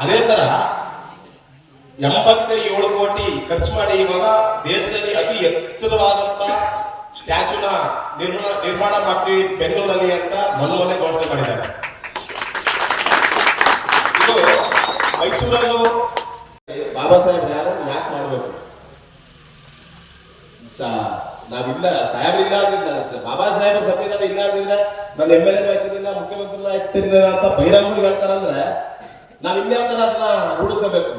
ಅದೇ ತರ ಎಂಬತ್ತ ಏಳು ಕೋಟಿ ಖರ್ಚು ಮಾಡಿ ಇವಾಗ ದೇಶದಲ್ಲಿ ಅತಿ ಎತ್ತರವಾದಂತ ಸ್ಟ್ಯಾಚುನ ನಿರ್ಮಾಣ ನಿರ್ಮಾಣ ಮಾಡ್ತೀವಿ ಬೆಂಗಳೂರಲ್ಲಿ ಅಂತ ಮೊನ್ನೆ ಘೋಷಣೆ ಮಾಡಿದ್ದಾರೆ. ಮೈಸೂರಲ್ಲೂ ಬಾಬಾ ಸಾಹೇಬ್ ಯಾರು, ಯಾಕೆ ಮಾಡಬೇಕು? ನಾವಿಲ್ಲ ಸಾಹೇಬ್ರಿಲ್ಲ ಸ- ಬಾಬಾ ಸಾಹೇಬ್ ಸಂವಿಧಾನ ಇಲ್ಲ ಅಂದಿದ್ರೆ ನಾನು ಎಂ ಎಲ್ ಎ ಆಯ್ತಿರ್ಲಿಲ್ಲ ಆಯ್ತಿರ್ಲಿಲ್ಲ ಅಂತ ಬಹಿರಂಗ ಹೇಳ್ತಾರಂದ್ರೆ ನಾವು ಇಲ್ಲೇ ಅಂತ ಅದನ್ನ ರೂಢಿಸ್ಕೋಬೇಕು.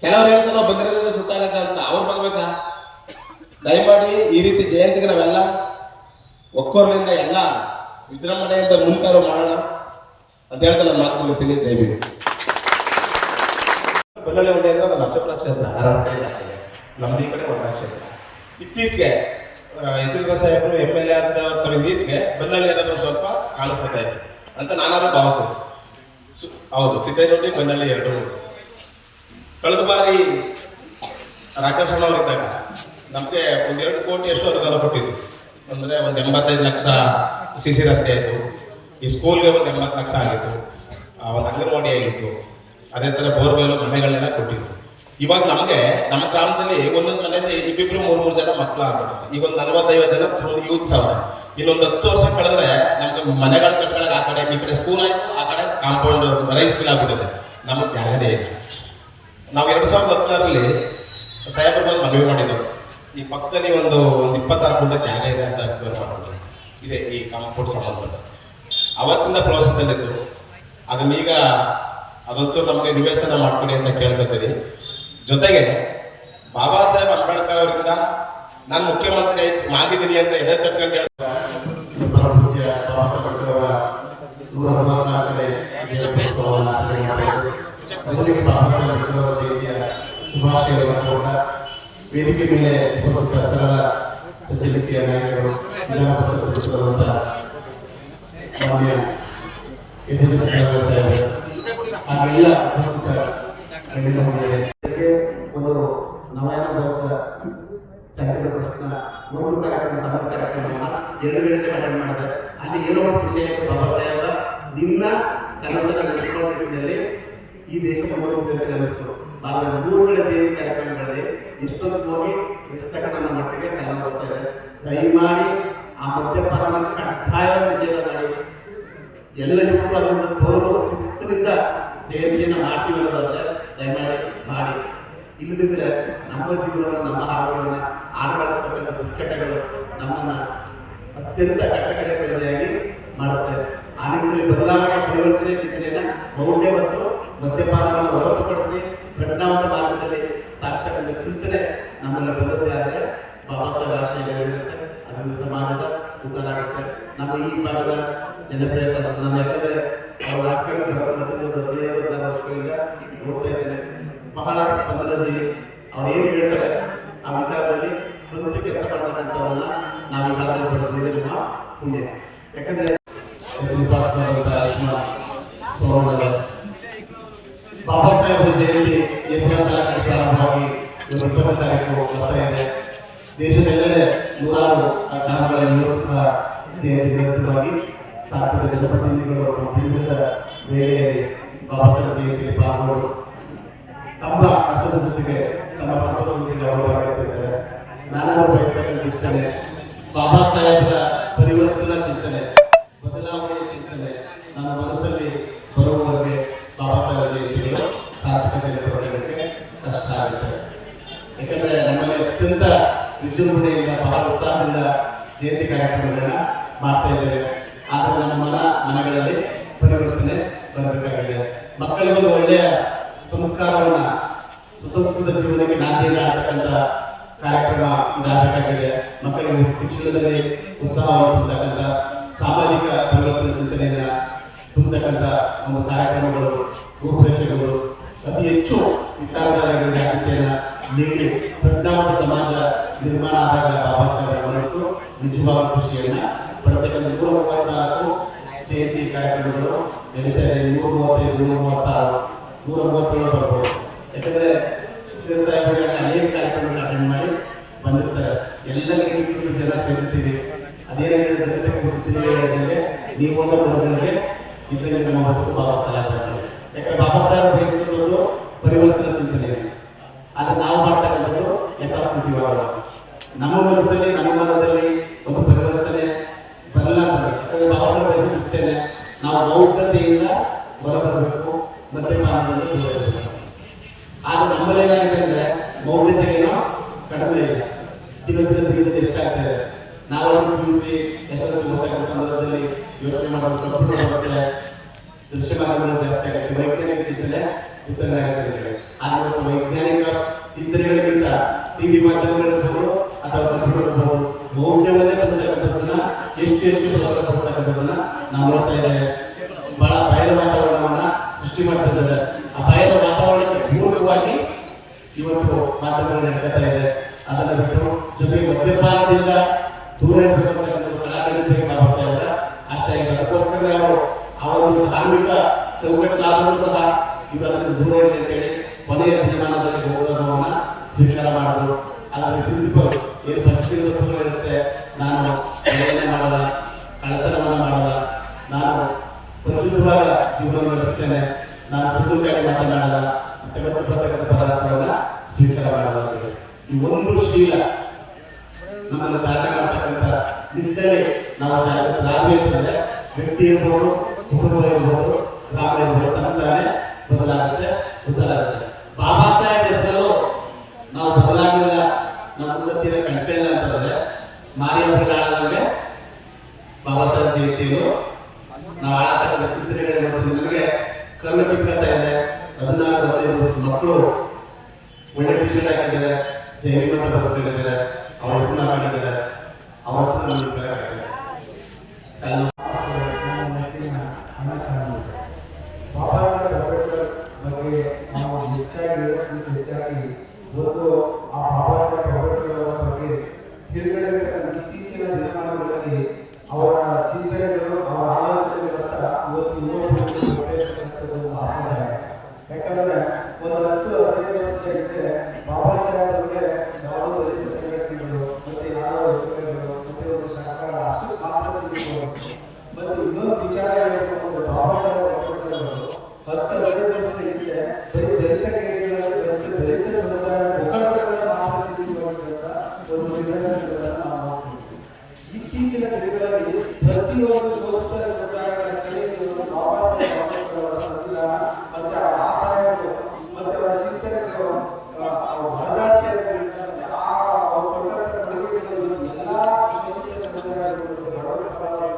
ಕೆಲವರು ಹೇಳ್ತಾರೆ, ನಾವು ಬಂದಿರೋದ್ರಿಂದ ಸುಟ್ಟಾಗಕ್ಕ ಅಂತ. ಅವ್ರು ಬರ್ಬೇಕಾ ದಯಮಾಡಿ ಈ ರೀತಿ ಜಯಂತಿಗೆ ನಾವೆಲ್ಲ ಒಕ್ಕೋರ್ನಿಂದ ಎಲ್ಲ ವಿಜೃಂಭಣೆಯಿಂದ ಮುಂತಾರು ಮಾಡೋಣ ಅಂತ ಹೇಳ್ತಾ ನಾನು ಮಾತು ಮುಗಿಸ್ತೀನಿ. ಜೈ ಬೆಳ್ಳುಳ್ಳಿ ಉಂಡೆ ಅಂದ್ರೆ ಅದು ನಕ್ಷತ್ರ ಕ್ಷೇತ್ರ ರಸ್ತೆಯಿಂದ ಆಚೆಗೆ ನಮ್ದು ಈ ಕಡೆ ಒಂದು ಕ್ಷೇತ್ರ. ಇತ್ತೀಚೆಗೆ ಯತೀಂದ್ರ ಸಾಹೇಬರು ಎಂ ಎಲ್ ಎ ಅಂತ ಇತ್ತೀಚೆಗೆ ಬೆಳ್ಳುಳ್ಳಿ ಅನ್ನೋದು ಒಂದು ಸ್ವಲ್ಪ ಕಾಣಿಸ್ತಾ ಇದೆ ಅಂತ ನಾನಾದ್ರೂ ಭಾವಿಸ್ತೇನೆ. ಹೌದು ಸಿದ್ದಯ್ಯನಹಳ್ಳಿ ಬೆನ್ನಳ್ಳಿ ಎರಡು. ಕಳೆದ ಬಾರಿ ರಾಕೇಶ್ ಅಣ್ಣ ಇದ್ದಾಗ ನಮಗೆ ಒಂದೆರಡು ಕೋಟಿ ಎಷ್ಟು ಅನುದಾನ ಕೊಟ್ಟಿದ್ರು. ಅಂದ್ರೆ ಒಂದು ಎಂಬತ್ತೈದು ಲಕ್ಷ ಸಿ ಸಿ ರಸ್ತೆ ಆಯಿತು. ಈ ಸ್ಕೂಲ್ಗೆ ಒಂದು ಎಂಬತ್ತು ಲಕ್ಷ ಆಗಿತ್ತು. ಒಂದು ಅಂಗನವಾಡಿ ಆಗಿತ್ತು. ಅದೇ ಥರ ಬೋರ್ವೆಲ್ ಮನೆಗಳನ್ನೆಲ್ಲ ಕೊಟ್ಟಿದ್ರು. ಇವಾಗ ನಮಗೆ ನಮ್ಮ ಗ್ರಾಮದಲ್ಲಿ ಒಂದೊಂದು ಮನೆಯಲ್ಲಿ ಇಬ್ಬಿಬ್ರು ಮೂರು ಮೂರು ಜನ ಮಕ್ಕಳು ಆಗ್ಬಿಟ್ಟಿದೆ ಈಗ ಒಂದು ನಲವತ್ತೈವತ್ತು ಜನ ಯೂತ್ಸ್ ಅವ್ರೆ. ಇನ್ನೊಂದು ಹತ್ತು ವರ್ಷ ಕಳೆದ್ರೆ ನಮ್ಗೆ ಮನೆಗಳು ಕಟ್ಕೊಳಕ್ ಆ ಕಡೆ, ಈ ಕಡೆ ಸ್ಕೂಲ್ ಆಯ್ತು, ಆ ಕಡೆ ಕಾಂಪೌಂಡ್ ರೈಸ್ ಸ್ಕೂಲ್ ಆಗ್ಬಿಟ್ಟಿದೆ. ನಮಗೆ ಜಾಗನೇ ಇಲ್ಲ. ನಾವು ಎರಡು ಸಾವಿರದ ಹದಿನಾರರಲ್ಲಿ ಸಾಹೇಬರು ಬಂದು ಮನವಿ ಮಾಡಿದ್ದೆವು ಈ ಪಕ್ಕದಲ್ಲಿ ಒಂದು ಒಂದು ಇಪ್ಪತ್ತಾರು ಗುಂಟೆ ಜಾಗ ಇದೆ ಅಂತ ಅಕ್ವೈರ್ ಮಾಡ್ಕೊಂಡು ಇದೆ ಈ ಕಾಂಪೌಂಡ್ ಸಂಬಂಧಪಟ್ಟ ಅವತ್ತಿಂದ ಪ್ರೋಸೆಸ್ ಅಲ್ಲಿತ್ತು. ಅದನ್ನೀಗ ಅದೊಂಚೂರು ನಮಗೆ ನಿವೇಶನ ಮಾಡ್ಕೊಡಿ ಅಂತ ಕೇಳ್ತಿದ್ದೀವಿ ಜೊತೆಗೆ ಬಾಬಾ ಸಾಹೇಬ್ ಅಂಬೇಡ್ಕರ್ ಅವರಿಂದ ನಾನು ಮುಖ್ಯಮಂತ್ರಿ ಆಯ್ತು ಆಗಿದ್ದೀನಿ ಅಂತ ಎದೆ ತಟ್ಕೊಂಡು ಹೇಳ್ತಾರೆ. ವೇದಿಕೆ ಮೇಲೆ ಉಪಸ್ಥಿತ ಸರಳ ನಾಯಕರು ಅಂತ ಗಣ್ಯರ ಒಂದು ನವಯನ ಅಲ್ಲಿ ಏನೋ ವಿಷಯ ಬಾಬಾ ಸಾಹೇಬ ನಿನ್ನ ಕನಸನ್ನ ನಡೆಸುವ ಈ ದೇಶದ ಮೂಲಕ ಕನಸು ಸಾವಿರದ ನೂರುಗಳ ಜಯಂತಿ ಕಾರ್ಯಕ್ರಮಗಳಲ್ಲಿ ಎಷ್ಟೊಂದು ಹೋಗಿ ಎಷ್ಟತಕ್ಕನ ಮಟ್ಟಿಗೆ ಕನ್ನಡ ಬರ್ತಾ ಇದೆ. ದಯಮಾಡಿ ಆ ಮದ್ಯಪಾನ ಕಡ್ಡಾಯ ವಿಜಯ ಮಾಡಿ. ಎಲ್ಲರಿಗೂ ಅದನ್ನು ತೋರು ಜಯಂತಿಯನ್ನು ಮಾಡ್ತೀವಿ ದಯಮಾಡಿ ಮಾಡಿ. ಇಲ್ಲದಿದ್ರೆ ನಮ್ಮ ಜೀವನವನ್ನು, ನಮ್ಮ ಹಾಡುಗಳನ್ನು ಆಡಬಾರತಕ್ಕಂಥ ದುಶ್ಚಟಗಳು ನಮ್ಮನ್ನ ಅತ್ಯಂತ ಕಟ್ಟಕಡೆಯಾಗಿ ಮಾಡುತ್ತೆ. ಆ ನಿಟ್ಟಿನಲ್ಲಿ ಬದಲಾವಣೆ ಪರಿವರ್ತನೆ ಚಿಂತನೆಯನ್ನ ಮೌಢ್ಯ ಮತ್ತು ಮದ್ಯಪಾನವನ್ನು ಹೊರತುಪಡಿಸಿ ಪ್ರಜ್ಞಾವಂತ ಮಾರ್ಗದಲ್ಲಿ ಸಾಕ್ತಕ್ಕಂಥ ಚಿಂತನೆ ನಮ್ಮಲ್ಲಿ ಬದಲೇ ಆದರೆ ಬಾಬಾ ಸಾಹೇಬ್ ಆಶಯಗಳಿರುತ್ತೆ ಅದರಿಂದ ಸಮಾಜದ ಉದ್ಧಾರ ಆಗುತ್ತೆ. ನಮ್ಮ ಈ ಭಾಗದ ಜನಪ್ರಿಯ ಶಾಸಕ ನನ್ನ ಯಾಕಂದ್ರೆ ಅವ್ರ ರಾಜಕೀಯ ಹದಿನೈದು ಹದಿನೈದು ವರ್ಷಗಳಿಂದ ನೋಡ್ತಾ ಇದ್ದೇನೆ ಬಹಳ ಸ್ಪಂದನದಲ್ಲಿ ಅವ್ರು ಏನು ಹೇಳ್ತಾರೆ ಆ ವಿಚಾರದಲ್ಲಿ ಸ್ಪಂದಿಸಿ ಕೆಲಸ ಮಾಡ್ತಕ್ಕಂಥವನ್ನ ನಾವು ಈ ಭಾಗದಲ್ಲಿ ಪಡೆದಿದ್ದೇವೆ ನಿಮ್ಮ ಪುಣ್ಯ ಯಾಕಂದ್ರೆ ಸೋಮಣ್ಣ ಬಾಬಾ ಸಾಹೇಬರ ಜಯಂತಿ ಇಪ್ಪತ್ನಾಲ್ಕು ಪ್ರಾರಂಭವಾಗಿ ಇಪ್ಪತ್ತನೇ ತಾರೀಕು ಬರ್ತಾ ಇದೆ. ದೇಶದೆಲ್ಲೆಡೆ ನೂರಾರು ಇವತ್ತು ಸಹ ಜಯಂತಿ ನಿರಂತರವಾಗಿ. ಸಾಕಷ್ಟು ಜನಪ್ರತಿನಿಧಿಗಳು ವಿವಿಧ ವೇಳೆಯಲ್ಲಿ ಬಾಬಾ ಸಾಹೇಬ್ ಜಯಂತಿಯಲ್ಲಿ ಪಾಲ್ಗೊಂಡು ತಮ್ಮ ಅರ್ಥದ ಜೊತೆಗೆ ತಮ್ಮ ಸಂಪದೊಂದಿಗೆ ಅವರು ಭಾಗವಹಿಸಿದ್ದಾರೆ ನಾನು ಬಯಸ್ತಕ್ಕಂಥ ಇಷ್ಟನೆ ಬಾಬಾ ಸಾಹೇಬರ ಪರಿವರ್ತನಾ ಚಿಂತನೆ, ಬದಲಾವಣೆಯ ಚಿಂತನೆ, ನನ್ನ ಮನಸ್ಸಲ್ಲಿ ಜಯಂತಿಗಳು ಸಾರ್ಥಕತೆಯನ್ನು ಪಡೆಯೋದಕ್ಕೆ ಕಷ್ಟ ಆಗುತ್ತೆ. ಯಾಕಂದ್ರೆ ನಮ್ಮಲ್ಲಿ ಅತ್ಯಂತ ವಿಜೃಂಭಣೆಯಿಂದ ಬಹಳ ಉತ್ಸಾಹದಿಂದ ಜಯಂತಿ ಕಾರ್ಯಕ್ರಮಗಳನ್ನ ಮಾಡ್ತಾ ಇದ್ದೇವೆ. ಆದ್ರೆ ನಮ್ಮ ಮನ, ಮನಗಳಲ್ಲಿ ಪರಿವರ್ತನೆ ಬರಬೇಕಾಗಿದೆ. ಮಕ್ಕಳಿಗೆ ಒಂದು ಒಳ್ಳೆಯ ಸಂಸ್ಕಾರವನ್ನ, ಸುಸಂಸ್ಕೃತ ಜೀವನಕ್ಕೆ ನಾಂದಿಯನ್ನು ಆಡ್ತಕ್ಕಂಥ ಕಾರ್ಯಕ್ರಮ ಇದಾಗಬೇಕಾಗಿದೆ. ಮಕ್ಕಳಿಗೆ ಶಿಕ್ಷಣದಲ್ಲಿ ಉತ್ಸಾಹ ಸಾಮಾಜಿಕ ಪರಿವರ್ತನೆ ಚಿಂತನೆಯನ್ನ ತುಂಬತಕ್ಕಂಥ ಒಂದು ಕಾರ್ಯಕ್ರಮಗಳು ಅತಿ ಹೆಚ್ಚು ವಿಚಾರಧಾರೆಗಳಿಗೆ ಆದ್ಯತೆಯನ್ನ ನೀಡಿ ಪ್ರಜ್ಞಾವಂತ ಸಮಾಜ ನಿರ್ಮಾಣ ಆದಾಗ ಬಾಬಾ ಮನಸ್ಸು ನಿಜವಾದ ಖುಷಿಯನ್ನು ಪಡೆತಕ್ಕಂಥ ನೂರ ಮೂವತ್ನಾಲ್ಕು ಜಯಂತಿ ಕಾರ್ಯಕ್ರಮಗಳು ನಡೀತಾ ಇದೆ. ನೂರ ಮೂವತ್ತೈದು ನೂರ ಮೂವತ್ತಾರು ನೂರ ಮೂವತ್ತೇಳು ಬರ್ಬೋದು ಯಾಕಂದರೆ ಅನೇಕ ಕಾರ್ಯಕ್ರಮಗಳನ್ನ ಅಟೆಂಡ್ ಮಾಡಿ ಬಂದಿರ್ತಾರೆ. ಎಲ್ಲರಿಗೂ ಜನ ಸೇರ್ತೀರಿ ಅದೇನಾಗಿದೆ ರೀತಿ ನೀವು ಒಂದು ಇದ್ದಲ್ಲಿ ನಮ್ಮ ಭಕ್ತ ಬಾಬಾ ಸಾಹೇಬ್ ಯಾಕಂದ್ರೆ ಬಾಬಾ ಸಾಹೇಬ್ ಬಯಸಿರುವುದು ಪರಿವರ್ತನೆ ಚಿಂತನೆ. ಆದ್ರೆ ನಾವು ಮಾಡ್ತಕ್ಕಂಥದ್ದು ಯಥಾಸ್ಥಿತಿವಾದ ನಮ್ಮ ಮನಸ್ಸಲ್ಲಿ, ನಮ್ಮ ಮನದಲ್ಲಿ ಒಂದು ಪರಿವರ್ತನೆ ಬರಲ್ಲ ಯಾಕಂದ್ರೆ ಬಾಬಾ ಸಾಹೇಬ್ ಬಯಸಿದ ಇಷ್ಟೇನೆ. ನಾವು ಮೌಢ್ಯತೆಯಿಂದ ಹೊರಬರಬೇಕು ಮತ್ತೆ ಆದ್ರೆ ನಮ್ಮಲ್ಲಿ ಏನಾಗಿದೆ ಅಂದ್ರೆ ಮೌಢ್ಯತೆಗೇನೋ ಕಡಿಮೆ ದಿನ ದಿನ ದಿನ ಹೆಚ್ಚಾಗ್ತಾ ಇದೆ. ನಾವು ಎಸ್ ಎಲ್ ಸಂದರ್ಭದಲ್ಲಿ ಯೋಚನೆ ಮಾಡೋದು ಮಾಧ್ಯಮಗಳು ಜಾಸ್ತಿ ವೈಜ್ಞಾನಿಕ ಚಿಂತನೆ ಆದ್ರೆ ವೈಜ್ಞಾನಿಕ ಚಿಂತನೆಗಳಿಗಿಂತ ಟಿವಿ ಮಾಧ್ಯಮಗಳಿರ್ಬೋದು ಅಥವಾ ಕಂಪ್ಯೂಟರ್ ಇರ್ಬೋದು ಹೆಚ್ಚು ಹೆಚ್ಚು ನಾವು ನೋಡ್ತಾ ಬಹಳ ಭಯದ ವಾತಾವರಣವನ್ನ ಸೃಷ್ಟಿ ಮಾಡ್ತಾ ಇದ್ದಾರೆ ಆ ಭಯದ ವಾತಾವರಣಕ್ಕೆ ಪೂರಕವಾಗಿ ಇವತ್ತು ಮಾತುಗಳು ನಡೀತಾ ಇದೆ ಅದನ್ನ ಬಿಟ್ಟು ಜೊತೆಗೆ ಮದ್ಯಪಾನದಿಂದ ದೂರ ಇದೆ ಅದಕ್ಕೋಸ್ಕರ ಅವರು ಆ ಒಂದು ಧಾರ್ಮಿಕ ಚೌಕಟ್ಟಲಾದರೂ ಸಹ ಅದನ್ನು ದೂರ ಅಂತ ಅಂತೇಳಿ ಕೊನೆಯ ದಿನಮಾನದಲ್ಲಿ ಗೌರವವನ್ನು ಸ್ವೀಕಾರ ಮಾಡಿದ್ರು ಅದರ ಪ್ರಿನ್ಸಿಪಲ್ ಏನು ಇರುತ್ತೆ, ನಾನು ಏನೇ ಮಾಡಲ್ಲ, ಕಳ್ಳತನವನ್ನ ಮಾಡಲ್ಲ, ನಾನು ಪ್ರಸಿದ್ಧವಾದ ಜೀವನ ನಡೆಸ್ತೇನೆ, ನಾನು ಸುಳ್ಳು ಚಾಡಿ ಮಾತನಾಡಲ್ಲ, ಮತ್ತೆ ಸ್ವೀಕಾರ ಮಾಡಲ್ಲ. ಈ ಒಂದು ಶೀಲ ನಮ್ಮನ್ನು ಧಾರಣೆ ಮಾಡ್ತಕ್ಕಂಥ ನಿಂದಲೇ ನಾವು ಜಾಗೃತರಾಗಬೇಕಂದ್ರೆ ವ್ಯಕ್ತಿ ಇರ್ಬೋದು, ಕುಟುಂಬ ಇರ್ಬೋದು, ಗ್ರಾಮ ಇರ್ಬೋದು ತಂತಾನೆ ಬದಲಾಗುತ್ತೆ ಉದ್ಧಾರ ಆಗುತ್ತೆ ಬಾಬಾ ಸಾಹೇಬ್ ಹೆಸರು ನಾವು ಬದಲಾಗಲಿಲ್ಲ. ನಮ್ಮ ಉನ್ನತಿನ ಕಂಟೆ ಇಲ್ಲ ಅಂತಂದ್ರೆ ಮಾರಿಯವ್ರಿಗೆ ಬಾಬಾ ಸಾಹೇಬ್ ಜಯಂತಿಯನ್ನು ನಾವು ಆಳತಕ್ಕಂಥ ಚಿಂತನೆಗಳು ನೋಡ್ತೀವಿ. ನನಗೆ ಕಲ್ಲು ಬಿಟ್ಕೊಳ್ತಾ ಇದೆ. ಹದಿನಾಲ್ಕು, ಹದಿನೈದು ಮಕ್ಕಳು ಒಳ್ಳೆ ಟಿ ಶರ್ಟ್ ಹಾಕಿದ್ದಾರೆ, ಜೈವಿಕ ಅಂತ ಬರ್ಸ್ಕೊಂಡಿದ್ದಾರೆ ಅವ್ರ ಹೆಸರನ್ನ ಹಾಕಿದ್ದಾರೆ ಅವತ್ತು ನಮಗೆ ಬೆಳಕಾಗಿದೆ ಕಲ್ಲು ಬಾಬಾ ಸಾಹೇಬ್ ಅಂಬೇಡ್ಕರ್ ಬಗ್ಗೆ ನಾವು ಹೆಚ್ಚಾಗಿ ಹೇಳೋದಕ್ಕಿಂತ ಹೆಚ್ಚಾಗಿ ಒಂದು ಆ ಬಾಬಾ ಸಾಹೇಬ್ ಅಂಬೇಡ್ಕರ್ ಅವರ ಬಗ್ಗೆ ತಿರುಗಡೆ ಇತ್ತೀಚಿನ ದಿನಮಾನಗಳಲ್ಲಿ ಅವರ ಚಿಂತನೆಗಳು ಅವರ ಆಲೋಚನೆಗಳತ್ತ ಇವತ್ತು ಯುವಕರಿಗೆ ಹೊಡೆಯತಕ್ಕಂಥದ್ದು ಒಂದು ಆಸರೆ ಯಾಕಂದ್ರೆ ಒಂದು ಹತ್ತು ಹದಿನೈದು ವರ್ಷದ ಹಿಂದೆ ಬಾಬಾ ಸಾಹೇಬ್ ಅವರಿಗೆ ಯಾವುದೋ ದಲಿತ ಸಂಘಟನೆಗಳು ಮತ್ತೆ ಯಾರೋ ಯೋಜನೆಗಳು ಮತ್ತೆ ಒಂದು ಸರ್ಕಾರ ಅಷ್ಟು ಮಾತ್ರ ಸೀಮಿತವಾಗಿತ್ತು ಮತ್ತು ಇನ್ನೊಂದು ವಿಚಾರ ಹೇಳ್ಬೇಕು ಅಂದ್ರೆ ಬಾಬಾ ಸಾಹೇಬ್ ಅಂಬೇಡ್ಕರ್ ಅವರು ಹತ್ತು ಹದಿನೈದು ವರ್ಷದ ಹಿಂದೆ ಬರೀ ದಲಿತ ಕೇರಿಗಳಲ್ಲಿ ಮತ್ತು ದಲಿತ ಸಮುದಾಯ ಮುಖಂಡರುಗಳ ಮಾತ್ರ ಸೀಮಿತವಾಗಿದ್ದಂತ ಒಂದು ನಿರ್ಣಯಗಳನ್ನು ನಾವು ನೋಡ್ತೀವಿ ಇತ್ತೀಚಿನ ದಿನಗಳಲ್ಲಿ ಪ್ರತಿಯೊಂದು ಶೋಷಿತ ಸಮುದಾಯಗಳ ಕಡೆಗೆ ಒಂದು ಬಾಬಾ ಸಾಹೇಬ್ ಅಂಬೇಡ್ಕರ್ ಅವರ ಸಂವಿಧಾನ ಮತ್ತೆ ಅವರ ಆಶಯಗಳು ಮತ್ತೆ ಅವರ ಚಿಂತನೆಗಳು ಆ, ಅವ್ರ ಬರದಾಟಿಕೆಯಿಂದ ಮತ್ತೆ ಆ ಅವ್ರು ಕೊಟ್ಟಂತ ಕೊಡುಗೆಗಳು ಇವತ್ತು ಎಲ್ಲಾ ಶೋಷಿತ ಸಮುದಾಯಗಳು ಮತ್ತು ಬಡವರ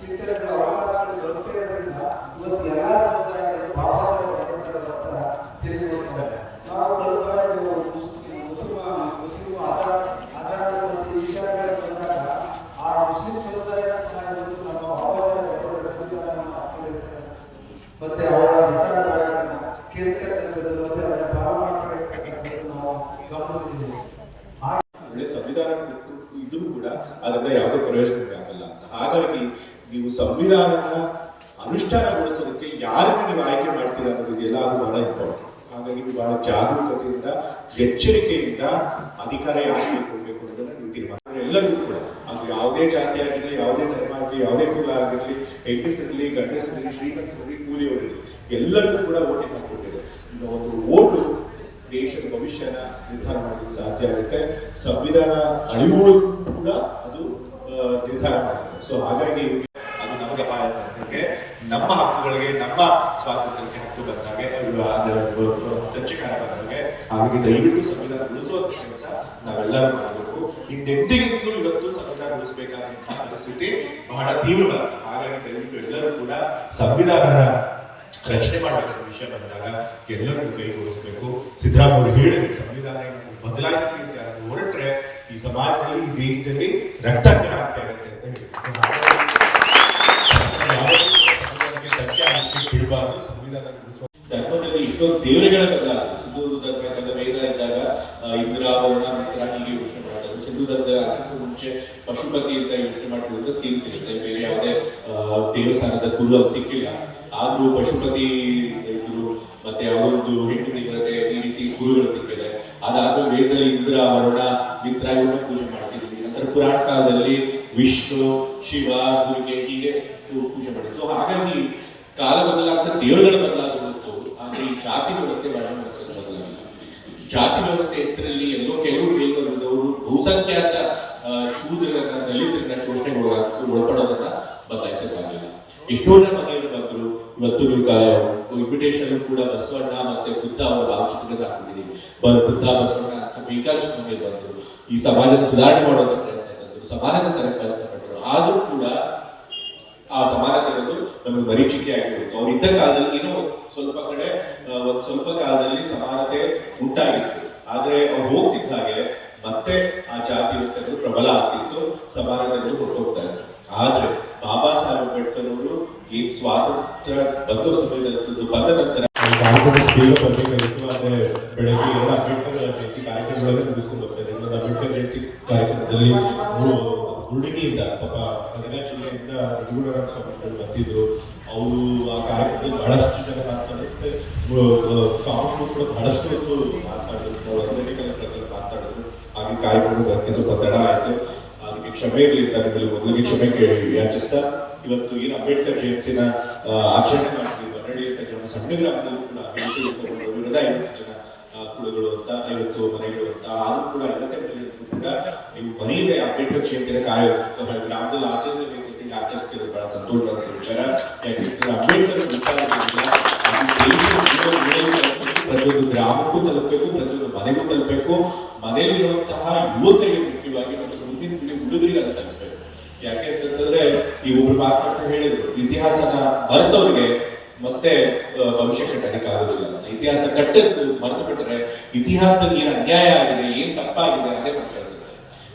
ಚಿಂತನೆಗಳು ಅವಕಾಶಗಳು ದೊರಕಿರೋದ್ರಿಂದ ಇವತ್ತು ಎಲ್ಲಾ ಸಮುದಾಯಗಳು ಬಾಬಾ ಸಾಹೇಬ್ ಅಂಬೇಡ್ಕರ್ ಹತ್ರ ತಿರುಗಿ ನೋಡ್ತಾರೆ ನಾವು ಕಳೆದ ಬಾರಿ ಮುಸ್ಲಿಂ ಮುಸ್ಲಿಂ ಆಚಾರ ಆಚಾರಗಳು ಮತ್ತು ವಿಚಾರಗಳು ಬಂದಾಗ ಆ ಮುಸ್ಲಿಂ ಸಮುದಾಯದ ಸಮಾಜದಲ್ಲಿ ನಮ್ಮ ಬಾಬಾ ಸಾಹೇಬ್ ಅಂಬೇಡ್ಕರ್ ಸಂವಿಧಾನವನ್ನು ಹಾಕೊಂಡಿರ್ತಾರೆ ಮತ್ತೆ ಅವರ ವಿಚಾರಗಳನ್ನ ಕೇಳ್ತಕ್ಕಂಥದ್ದು ಮತ್ತೆ ಅದನ್ನ ಪ್ರಾರಂಭಿಸ್ತಕ್ಕಂಥದ್ದು ನಾವು ಗಮನಿಸಿದ್ದೀವಿ ಒಳ್ಳೆ ಸಂವಿಧಾನ ಕೊಟ್ಟು ಇದ್ರೂ ಕೂಡ ಅದರಿಂದ ಯಾವುದೇ ಪ್ರಯೋಜನ ಆಗಲ್ಲ ಅಂತ ಹಾಗಾಗಿ ನೀವು ಸಂವಿಧಾನನ ಅನುಷ್ಠಾನಗೊಳಿಸೋದಕ್ಕೆ ಯಾರನ್ನ ನೀವು ಆಯ್ಕೆ ಮಾಡ್ತೀರಾ ಅನ್ನೋದು ಇದೆಯಲ್ಲ ಅದು ಬಹಳ ಇಂಪಾರ್ಟೆಂಟ್ ಹಾಗಾಗಿ ನೀವು ಬಹಳ ಜಾಗರೂಕತೆಯಿಂದ ಎಚ್ಚರಿಕೆಯಿಂದ ಅಧಿಕಾರ ಯಾರಿಗೆ ಕೊಡಬೇಕು ಅನ್ನೋದನ್ನ ನೀವು ತೀರ್ಮಾನ ಎಲ್ಲರಿಗೂ ಕೂಡ ಅದು ಯಾವುದೇ ಜಾತಿ ಆಗಿರಲಿ ಯಾವುದೇ ಧರ್ಮ ಆಗಲಿ ಯಾವುದೇ ಕುಲ ಆಗಿರಲಿ ಹೆಂಗಸರಿರಲಿ ಗಂಡಸರಿರಲಿ ಶ್ರೀಮಂತರಿರಲಿ ಕೂಲಿಯವರಿರಲಿ ಎಲ್ಲರಿಗೂ ಕೂಡ ಓಟಿಗೆ ಹಾಕ್ಕೊಟ್ಟಿದೆ ಒಂದು ಓಟು ದೇಶದ ಭವಿಷ್ಯನ ನಿರ್ಧಾರ ಮಾಡಲಿಕ್ಕೆ ಸಾಧ್ಯ ಆಗುತ್ತೆ ಸಂವಿಧಾನ ಅಳಿವುಗಳು ಕೂಡ ಅದು ನಿರ್ಧಾರ ಮಾಡುತ್ತೆ ಸೊ ಹಾಗಾಗಿ ಅದು ನಮಗೆ ಬಂದಂಗೆ ನಮ್ಮ ಹಕ್ಕುಗಳಿಗೆ ನಮ್ಮ ಸ್ವಾತಂತ್ರ್ಯಕ್ಕೆ ಹಕ್ಕು ಬಂದಾಗೆ ಸಂಚಕಾರ ಬಂದಾಗೆ ಹಾಗಾಗಿ ದಯವಿಟ್ಟು ಸಂವಿಧಾನ ಉಳಿಸುವಂತ ಕೆಲಸ ನಾವೆಲ್ಲರೂ ಮಾಡಬೇಕು. ಹಿಂದೆಂದಿಗಿಂತಲೂ ಇವತ್ತು ಸಂವಿಧಾನ ಉಳಿಸಬೇಕಾದಂತಹ ಪರಿಸ್ಥಿತಿ ಬಹಳ ತೀವ್ರವಾಗಿದೆ. ಹಾಗಾಗಿ ದಯವಿಟ್ಟು ಎಲ್ಲರೂ ಕೂಡ ಸಂವಿಧಾನನ ರಚನೆ ಮಾಡಬೇಕಾದ ವಿಷಯ ಬಂದಾಗ ಎಲ್ಲರೂ ಕೈ ಜೋಡಿಸಬೇಕು ಸಿದ್ದರಾಮಯ್ಯ ಹೇಳಿದ್ರು, ಸಂವಿಧಾನ ಏನಾದರೂ ಬದಲಾಯಿಸ್ತೀವಿ ಅಂತ ಯಾರು ಹೊರಟ್ರೆ ಈ ಸಮಾಜದಲ್ಲಿ, ಈ ದೇಶದಲ್ಲಿ ರಕ್ತಕ್ರಾಂತಿ ಆಗುತ್ತೆ ಅಂತ ಹೇಳಿದ್ರು. ಬಿಡಬಾರ್ದು. ಸಂವಿಧಾನ ಎಷ್ಟೋ ದೇವರುಗಳ ಕಥೆ. ಸಿಂಧು ಧರ್ಮ ವೇದ ಇದ್ದಾಗ ಇಂದ್ರಾಭರಣ ಮಿತ್ರ ಹೀಗೆ ಯೋಚನೆ ಮಾಡ್ತಾರೆ. ಸಿಂಧೂ ಧರ್ಮದ ಅತ್ಯಂತ ಮುಂಚೆ ಪಶುಪತಿ ಅಂತ ಯೋಚನೆ ಮಾಡ್ತಿದ್ರೆ ಸೀನ್ ಸಿಗುತ್ತೆ. ಬೇರೆ ಯಾವುದೇ ದೇವಸ್ಥಾನದ ಕುಲು ಸಿಕ್ಕಿಲ್ಲ. ಆದ್ರೂ ಪಶುಪತಿ ಇದ್ರು, ಮತ್ತೆ ಅವರೊಂದು ಹೆಣ್ಣು ದೇವತೆ ಈ ರೀತಿ ಕುರುಗಳು ಸಿಕ್ಕಿದೆ. ಅದಾದ ವೇದ ಇಂದ್ರ, ವರುಣ, ಮಿತ್ರ ಇವನ್ನ ಪೂಜೆ ಮಾಡ್ತಿದ್ವಿ. ನಂತರ ಪುರಾಣ ಕಾಲದಲ್ಲಿ ವಿಷ್ಣು, ಶಿವ, ದುರ್ಗೆ ಹೀಗೆ ಪೂಜೆ ಮಾಡಿದ್ರು. ಸೊ ಹಾಗಾಗಿ ಕಾಲ ಬದಲಾಗ್ತಾ ದೇವರುಗಳ ಬದಲಾಗ್ತಾ ಹೆಸರಲ್ಲಿ ಎಲ್ಲೋ ಕೆಲವು ಮೇಲ್ವರ್ಗದವರು ಬಹುಸಂಖ್ಯಾತ ಶೂದ್ರರನ್ನ, ದಲಿತರನ್ನ ಶೋಷಣೆಗೆ ಒಳಪಡೋದನ್ನ ಬದಲಾಯಿಸಕ್ಕಾಗಲಿಲ್ಲ. ಎಷ್ಟೋ ಜನ ಮನೆಯವರು ಬಂದ್ರು. ಇವತ್ತು ನೀವು ಇನ್ವಿಟೇಷನ್ ಕೂಡ ಬಸವಣ್ಣ ಮತ್ತೆ ಬುದ್ಧ ಅವರ ಭಾವಚಿತ್ರಗಳನ್ನ ಹಾಕೊಂಡಿದ್ದೀವಿ ಬುದ್ಧ, ಬಸವಣ್ಣ ಅಂತ ಬೇಕಾದಷ್ಟು ಮಂದಿ ಬಂದ್ರು. ಈ ಸಮಾಜದ ಸುಧಾರಣೆ ಮಾಡೋದ ಪ್ರಯತ್ನ ತಂದ್ರು ಸಮಾನತೆ ತರ ಪ್ರಯತ್ನ ಪಟ್ಟರು. ಆದ್ರೂ ಕೂಡ ಆ ಸಮಾನತೆ ನಮಗೆ ಮರೀಚಿಕೆ ಅವ್ರು ಇದ್ದ ಕಾಲದಲ್ಲಿ ಏನೋ ಸ್ವಲ್ಪ ಕಡೆ ಒಂದ್ ಸ್ವಲ್ಪ ಕಾಲದಲ್ಲಿ ಸಮಾನತೆ ಉಂಟಾಗಿತ್ತು. ಆದ್ರೆ ಅವ್ರು ಹೋಗ್ತಿದ್ದ ಹಾಗೆ ಮತ್ತೆ ಆ ಜಾತಿ ವ್ಯವಸ್ಥೆಗಳು ಪ್ರಬಲ ಆಗ್ತಿತ್ತು. ಸಮಾನತೆಗಳು ಹೊರಟೋಗ್ತಾ ಇತ್ತು ಆದ್ರೆ ಬಾಬಾ ಸಾಹೇಬ್ ಅಂಬೇಡ್ಕರ್ ಅವರು ಈ ಸ್ವಾತಂತ್ರ್ಯ ಬಂದ ಸಮಯದಲ್ಲಿ ಬಂದ ನಂತರ ಬೇಗ ಬರಬೇಕಾಗಿತ್ತು. ಆದರೆ ಬೆಳಗ್ಗೆ ಎಲ್ಲ ಅಂಬೇಡ್ಕರ್ ಜಯಂತಿ ಕಾರ್ಯಕ್ರಮಗಳನ್ನು ಮುಗಿಸ್ಕೊಂಡು ಅಂಬೇಡ್ಕರ್ ಜಯಂತಿ ಕಾರ್ಯಕ್ರಮದಲ್ಲಿ ಹುಡುಗಿಯಿಂದ ಪಾಪ ಗದಗ ಜಿಲ್ಲೆಯಿಂದ ನಿಜಗುಣರಾಜ ಸ್ವಾಮಿಗಳು ಬಂದಿದ್ರು. ಅವರು ಆ ಕಾರ್ಯಕ್ರಮದಲ್ಲಿ ಬಹಳಷ್ಟು ಜನ ಮಾತನಾಡಿದ್ರು ಸ್ವಾಮಿಗಳು ಕೂಡ ಬಹಳಷ್ಟು ಹೊತ್ತು ಮಾತಾಡಿದ್ರು. ಪ್ರಕಾರ ಮಾತನಾಡಿದ್ರು ಹಾಗೆ ಕಾರ್ಯಕ್ರಮ ಬರ್ತಿದ್ರು. ಸ್ವಲ್ಪ ತಡ ಆಯ್ತು. ಅದಕ್ಕೆ ಕ್ಷಮೆ ಇರಲಿ ಅಂತ ಮೊದಲಿಗೆ ಕ್ಷಮೆ ಯಾಚಿಸ್ತಾ ಇವತ್ತು ಏನು ಅಂಬೇಡ್ಕರ್ ಜಯಂತಿನ ಆಚರಣೆ ಮಾಡ್ತೀವಿ ಅಂತ ಸಣ್ಣ ಗ್ರಾಮದಲ್ಲೂ ಕೂಡ ಐವತ್ತು ಜನ ಕುಳಗಳು ಅಂತ, ಐವತ್ತು ಮನೆಗಳು ಆದ್ರೂ ಕೂಡ ಐವತ್ತೇ ಮನೆಗಳಿದ್ರು ಕೂಡ ನೀವು ಮನೆಯದೇ ಆ ಜಯಂತಿನ ಕಾರ್ಯ ಗ್ರಾಮದಲ್ಲಿ ಆಚರಿಸಬೇಕು ಅಂತ ಆಚರಿಸ್ತೀರ ಬಹಳ ಸಂತೋಷವಾದ ವಿಚಾರ ಯಾಕೆಂದ್ರೆ ಅಂಬೇಡ್ಕರ್ ಪ್ರತಿಯೊಂದು ಗ್ರಾಮಕ್ಕೂ ತಲುಪಬೇಕು, ಪ್ರತಿಯೊಂದು ಮನೆಗೂ ತಲುಪಬೇಕು. ಮನೆಯಲ್ಲಿರುವಂತಹ ಯುವಕರಿಗೆ ಮುಖ್ಯವಾಗಿ ಮತ್ತು ಮುಂದಿನ ಪೀಳಿ ಹುಡುಗರಿಗೆ ಅದು ತಲುಪಬೇಕು. ಯಾಕೆ ಅಂತಂದ್ರೆ ಈ ಒಬ್ರು ಮಾತನಾಡ್ತಾ ಹೇಳಿದ್ರು, ಇತಿಹಾಸನ ಮರೆತವ್ರಿಗೆ ಮತ್ತೆ ಭವಿಷ್ಯ ಕಟ್ಟಲಿಕ್ಕೆ ಆಗುದಿಲ್ಲ ಅಂತ. ಇತಿಹಾಸ ಕಟ್ಟದ್ದು ಮರೆತು ಬಿಟ್ರೆ ಇತಿಹಾಸದಲ್ಲಿ ಏನು ಅನ್ಯಾಯ ಆಗಿದೆ, ಏನು ತಪ್ಪಾಗಿದೆ ಅದೇ ನಮ್ಗೆ ಕೆಲಸ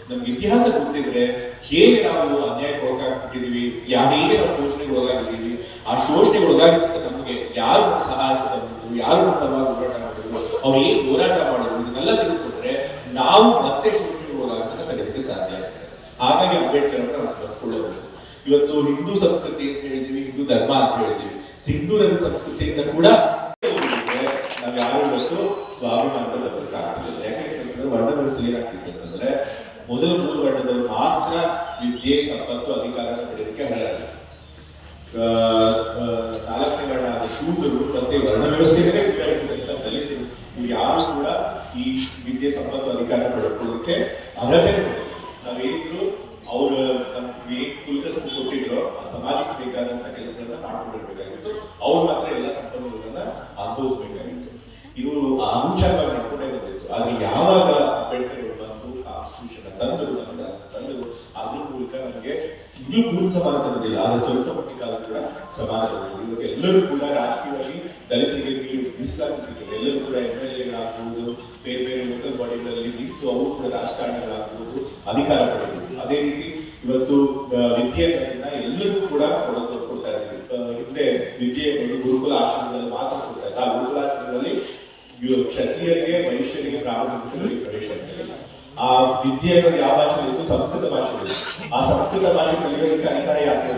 ನಮ್ಗೆ ಇತಿಹಾಸ ಗೊತ್ತಿದ್ರೆ ಹೇಗೆ ನಾವು ಅನ್ಯಾಯಕ್ಕೆ ಒಳಗಾಗ್ಬಿಟ್ಟಿದೀವಿ ಯಾರೇ ನಾವು ಶೋಷಣೆಗೆ ಒಳಗಾಗಿದ್ದೀವಿ, ಆ ಶೋಷಣೆಗೆ ಒಳಗಾಗಿದ್ದ ನಮಗೆ ಯಾರು ಸಹಾಯ ಬಂತು ಯಾರು ನಮ್ಮ ಪರವಾಗಿ ಹೋರಾಟ ಮಾಡಿದ್ರು, ಅವ್ರು ಏನ್ ಹೋರಾಟ ಮಾಡಿದ್ರು ಇದನ್ನೆಲ್ಲ ತಿಳ್ಕೊಂಡ್ರೆ ನಾವು ಮತ್ತೆ ಶೋಷಣೆಗೆ ಒಳಗಾಗೋದನ್ನ ತಡೆಯೋದಕ್ಕೆ ಸಾಧ್ಯ ಆಗುತ್ತೆ. ಹಾಗಾಗಿ ಅಂಬೇಡ್ಕರ್ ಅವರನ್ನ ನಾವು ಸ್ಮರಿಸ್ಕೊಳ್ಳಬಹುದು. ಇವತ್ತು ಹಿಂದೂ ಸಂಸ್ಕೃತಿ ಅಂತ ಹೇಳಿದೀವಿ ಹಿಂದೂ ಧರ್ಮ ಅಂತ ಹೇಳಿದೀವಿ ಸಿಂಧೂರ ಸಂಸ್ಕೃತಿಯಿಂದ ಕೂಡ ನಾವ್ ಯಾರು ಇವತ್ತು ಸ್ವಾಭಿಮಾನದ ಬದುಕ ಆಗ್ತಿರ್ಲಿಲ್ಲ ಯಾಕೆಂತಂದ್ರೆ ವರ್ಣ ವ್ಯವಸ್ಥೆ ಏನಾಗ್ತಿತ್ತು ಅಂತಂದ್ರೆ ಮೊದಲು ಮೂರು ವರ್ಣದವರು ಮಾತ್ರ ವಿದ್ಯೆ ಸಂಪತ್ತು ಅಧಿಕಾರವನ್ನು ಪಡೆಯೋದಕ್ಕೆ ಆ, ನಾಲ್ಕನೇ ಶೂದ್ರರು ಮತ್ತೆ ವರ್ಣ ವ್ಯವಸ್ಥೆಗೆ ಅಂತ ದಲಿತರು ಯಾರು ಕೂಡ ಈ ವಿದ್ಯೆ ಸಂಪತ್ತು ಅಧಿಕಾರ ಪಡೆದುಕೊಳ್ಳೋದಕ್ಕೆ ಅರ್ಹತೆ ಕೊಟ್ಟಿಲ್ಲ ನಾವೇನಿದ್ರು ಅವ್ರ ನಮ್ಗೆ ಏನ್ ಕುಲಕಸಬು ಕೊಟ್ಟಿದ್ರು ಆ ಸಮಾಜಕ್ಕೆ ಬೇಕಾದಂತ ಕೆಲಸಗಳನ್ನ ಮಾಡ್ಕೊಂಡಿರ್ಬೇಕಾಗಿತ್ತು ಅವ್ರು ಮಾತ್ರ ಎಲ್ಲ ಸಂಪನ್ಮೂಲಗಳನ್ನ ಅನುಭವಿಸ್ಬೇಕಾಗಿತ್ತು ಇದು ಅನುಚಾರವಾಗಿ ನಡ್ಕೊಂಡೇ ಬಂದಿತ್ತು ಆದ್ರೆ ಯಾವಾಗ ಅಂಬೇಡ್ಕರ್ ಅವರು ಬಂದು ಕಾನ್ಸ್ಟಿಟ್ಯೂಷನ್ ತಂದರು ಸಂವಿಧಾನ ತಂದರು ಅದ್ರ ಮೂಲಕ ನಮಗೆ ಇದು ಪೂರ್ಣ ಸಮಾನತೆ ಆದರೆ ಸ್ವಲ್ಪ ಮಟ್ಟಿಗಾದ್ರೂ ಕೂಡ ಸಮಾನತೆ ಇವಾಗ ಎಲ್ಲರೂ ಕೂಡ ರಾಜಕೀಯವಾಗಿ ದಲಿತರಿಗೆ ಮೀಸಲಾತಿ ಸಿಕ್ಕಿದೆ ಎಲ್ಲರೂ ಕೂಡ ಎಂ ಎಲ್ ಎಗಳಾಗ್ಬೋದು, ಬೇರೆ ಬೇರೆ ಲೋಕಲ್ ಬಾಡಿಗಳಲ್ಲಿ ನಿಂತು ಅವರು ಕೂಡ ರಾಜಕಾರಣಿಗಳಾಗ್ಬಹುದು ಅಧಿಕಾರ ಪಡೆಯಬಹುದು ಅದೇ ರೀತಿ ಇವತ್ತು ಆ, ವಿದ್ಯೆ ಅನ್ನೋದನ್ನ ಎಲ್ಲರೂ ಕೂಡ ಕೊಡೋದು ಕೊಡ್ತಾ ಇದ್ದೀವಿ ಆ, ಹಿಂದೆ ವಿದ್ಯೆ ಒಂದು ಗುರುಕುಲ ಆಶ್ರಮದಲ್ಲಿ ಮಾತ್ರ ಕೊಡ್ತಾ ಇದ್ದ ಆ ಗುರುಕುಲ ಆಶ್ರಮದಲ್ಲಿ ಇವ್ ಕ್ಷತ್ರಿಯರಿಗೆ ವೈಶ್ಯರಿಗೆ ಬ್ರಾಹ್ಮಣರಿಗೆ ಪ್ರವೇಶ ಇರ್ತಿರಲಿಲ್ಲ ಆ ವಿದ್ಯೆ ಅನ್ನೋದು ಯಾವ ಭಾಷೆ ಇತ್ತು ಸಂಸ್ಕೃತ ಭಾಷೆ ಆ ಸಂಸ್ಕೃತ ಭಾಷೆ ಕಲಿಯೋದಕ್ಕೆ ಅಧಿಕಾರ ಯಾರು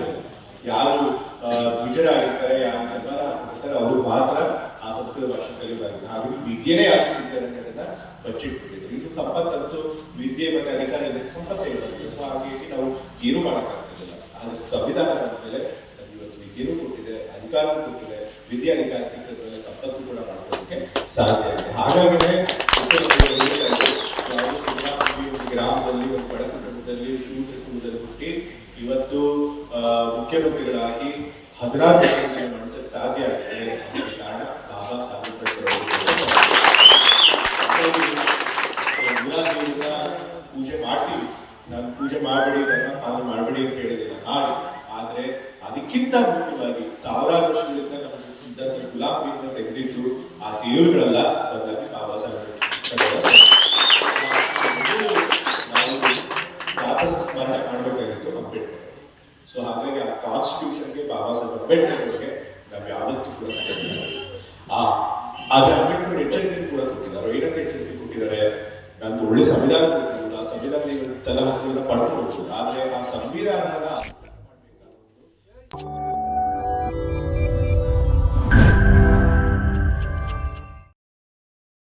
ಯಾರು ಆ, ದ್ವಿಜರಾಗಿರ್ತಾರೆ ಯಾರು ಚಂದಾರ ಆಗಿರ್ತಾರೆ ಅವರು ಮಾತ್ರ ಆ ಸಂಸ್ಕೃತ ಭಾಷೆ ಕಲಿಯಬಾರದು ಹಾಗಾಗಿ ವಿದ್ಯೆನೇ ಯಾರು ಸಿಗ್ತಾರೆ ಅನ್ನೋದನ್ನ ಬಚ್ಚಿಟ್ಬಿಟ್ಟಿದ್ರು ಇದು. ಸಂಪತ್ತಂತೂ ವಿದ್ಯೆ ಮತ್ತೆ ಅಧಿಕಾರ ಇಲ್ಲದೆ ಸಂಪತ್ತೇ ಇರೋದಿಲ್ಲ ಸೊ ಹಾಗಾಗಿ ನಾವು ಏನೂ ಮಾಡೋಕ್ಕಾಗ್ತಿರಲಿಲ್ಲ. ಆದ್ರೆ ಸಂವಿಧಾನ ಬಂದ್ಮೇಲೆ ನಮ್ಗೆ ಇವತ್ತು ವಿದ್ಯೆನೂ ಕೊಟ್ಟಿದೆ ಅಧಿಕಾರವೂ ಕೊಟ್ಟಿದೆ. ವಿದ್ಯೆ ಅಧಿಕಾರ ಸಿಕ್ಕಿದ್ಮೇಲೆ ಸಂಪತ್ತು ಕೂಡ ಮಾಡ್ಕೊಳ್ಳೋದಕ್ಕೆ ಸಾಧ್ಯ ಆಗಿದೆ ಹಾಗಾಗಿನೇ ಗ್ರಾಮದಲ್ಲಿ, ಒಂದು ಬಡ ಕುಟುಂಬದಲ್ಲಿ ಶೂದ್ರ ಕುಟುಂಬದಲ್ಲಿ ಹುಟ್ಟಿ ಇವತ್ತು ಮುಖ್ಯಮಂತ್ರಿಗಳಾಗಿ ಹದಿನಾರು ವರ್ಷದಲ್ಲಿ ಮಾಡಿಸಕ್ಕೆ ಸಾಧ್ಯ ಆಗಿದೆ ಕಾರಣ ಬಾಬಾ ಸಾಹೇಬ್ ಊರಾಗಿನ ಪೂಜೆ ಮಾಡ್ತೀವಿ. ನಾನು ಪೂಜೆ ಮಾಡಬೇಡಿ ಅಂತ ಪಾಲನೆ ಮಾಡಬೇಡಿ ಅಂತ ಹೇಳಿದಿಲ್ಲ ಮಾಡಿ ಆದರೆ ಅದಕ್ಕಿಂತ ಮುಖ್ಯವಾಗಿ ಸಾವಿರಾರು ವರ್ಷಗಳಿಂದ ನಮ್ಮ ಗುಲಾಬಿಯನ್ನ ತೆಗೆದಿದ್ದು ಆ ದೇವರುಗಳೆಲ್ಲ. ಬಾಬಾ